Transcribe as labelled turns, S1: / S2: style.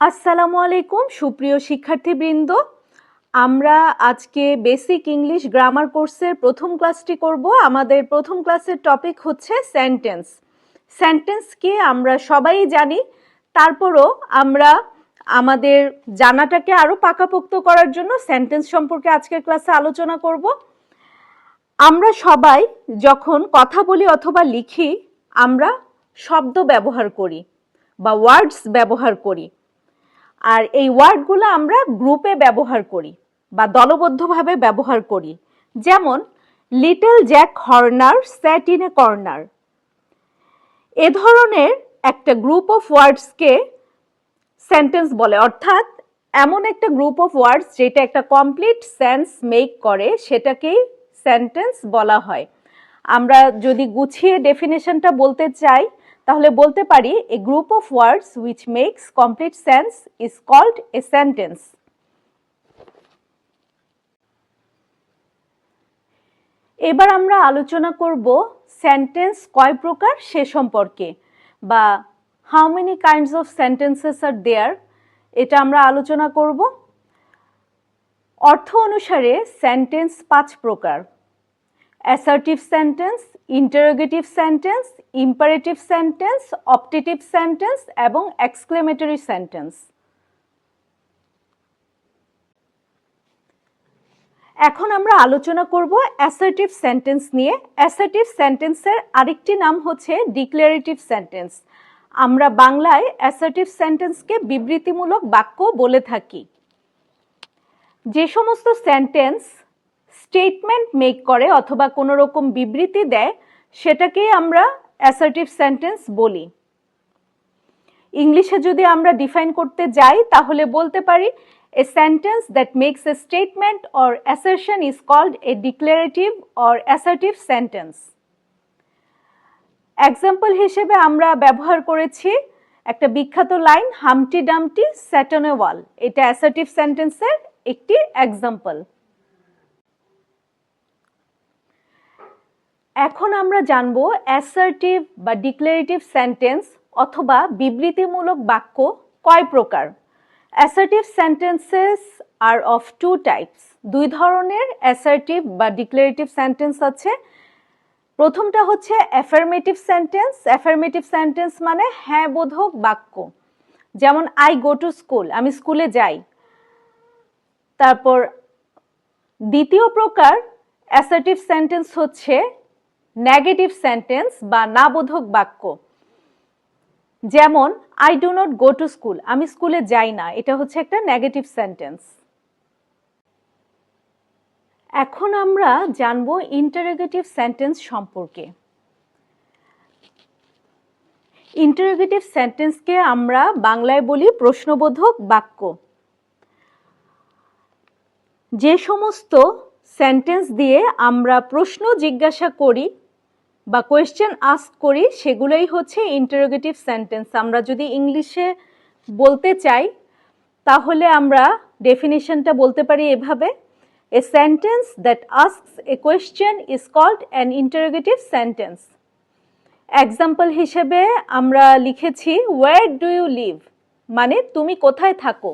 S1: আসসালামু আলাইকুম, সুপ্রিয় শিক্ষার্থীবৃন্দ। আমরা আজকে বেসিক ইংলিশ গ্রামার কোর্সের প্রথম ক্লাসটি করব। আমাদের প্রথম ক্লাসের টপিক হচ্ছে সেন্টেন্স সেন্টেন্সকে আমরা সবাই জানি, তারপরও আমরা আমাদের জানাটাকে আরও পাকাপোক্ত করার জন্য সেন্টেন্স সম্পর্কে আজকের ক্লাসে আলোচনা করব। আমরা সবাই যখন কথা বলি অথবা লিখি, আমরা শব্দ ব্যবহার করি বা ওয়ার্ডস ব্যবহার করি। আর এই ওয়ার্ডগুলো আমরা গ্রুপে ব্যবহার করি বা দলবদ্ধভাবে ব্যবহার করি। যেমন, little Jack Horner sat in a corner. এ ধরনের একটা গ্রুপ অফ ওয়ার্ডসকে সেন্টেন্স বলে। অর্থাৎ, এমন একটা গ্রুপ অফ ওয়ার্ডস যেটা একটা কমপ্লিট সেন্স মেক করে, সেটাকেই সেন্টেন্স বলা হয়। আমরা যদি গুছিয়ে ডেফিনেশনটা বলতে চাই তাহলে বলতে পারি a group of words which makes complete sense is called a sentence এবার আমরা আলোচনা করব সেন্টেন্স কয় প্রকার সে সম্পর্কে বা how many kinds of sentences are there এটা আমরা আলোচনা করব। অর্থ অনুসারে সেন্টেন্স পাঁচ প্রকার। Assertive sentence interrogative sentence imperative sentence optative sentence এবং এক্সক্লেমেটরি সেন্টেন্স এখন আমরা আলোচনা করব অ্যাসার্টিভ সেন্টেন্স নিয়ে। অ্যাসার্টিভ সেন্টেন্সের আরেকটি নাম হচ্ছে ডিক্লারেটিভ সেন্টেন্স আমরা বাংলায় অ্যাসার্টিভ সেন্টেন্সকে বিবৃতিমূলক বাক্য বলে থাকি। যে সমস্ত সেন্টেন্স স্টেটমেন্ট মেক করে অথবা কোনো রকম বিবৃতি দেয় সেটাকেই আমরা অ্যাসার্টিভ সেন্টেন্স বলি। ইংলিশে যদি আমরা ডিফাইন করতে যাই, তাহলে বলতে পারি a sentence that makes a statement or assertion is called a declarative or assertive sentence example হিসেবে আমরা ব্যবহার করেছি একটা বিখ্যাত লাইন হামটি ডামটি স্যাটনে ওয়াল এটা অ্যাসার্টিভ সেন্টেন্সের একটি এক্সাম্পল এখন আমরা জানব অ্যাসার্টিভ বা ডিক্লারেটিভ সেন্টেন্স অথবা বিবৃতিমূলক বাক্য কয় প্রকার? Assertive sentences are of two types দুই ধরনের অ্যাসার্টিভ বা ডিক্লারেটিভ সেন্টেন্স আছে। প্রথমটা হচ্ছে অ্যাফার্মেটিভ সেন্টেন্স অ্যাফার্মেটিভ সেন্টেন্স মানে হ্যাঁ বোধক বাক্য। যেমন আই গো টু স্কুল আমি স্কুলে যাই। তারপর দ্বিতীয় প্রকার অ্যাসার্টিভ সেন্টেন্স হচ্ছে নেগেটিভ সেন্টেন্স বা নাবোধক বাক্য। যেমন I do not go to school আমি স্কুলে যাই না। এটা হচ্ছে একটা নেগেটিভ সেন্টেন্স। এখন আমরা জানব ইন্টারোগেটিভ সেন্টেন্স সম্পর্কে। ইন্টারোগেটিভ সেন্টেন্সকে আমরা বাংলায় বলি প্রশ্নবোধক বাক্য। যে সমস্ত সেন্টেন্স দিয়ে আমরা প্রশ্ন জিজ্ঞাসা করি বা কোয়েশ্চেন আস্ক করি, সেগুলোই হচ্ছে ইন্টারোগেটিভ সেন্টেন্স আমরা যদি ইংলিশে বলতে চাই, তাহলে আমরা ডেফিনেশনটা বলতে পারি এভাবে। A sentence that asks a question is called an interrogative sentence example হিসেবে আমরা লিখেছি ওয়ার ডু ইউ লিভ মানে তুমি কোথায় থাকো?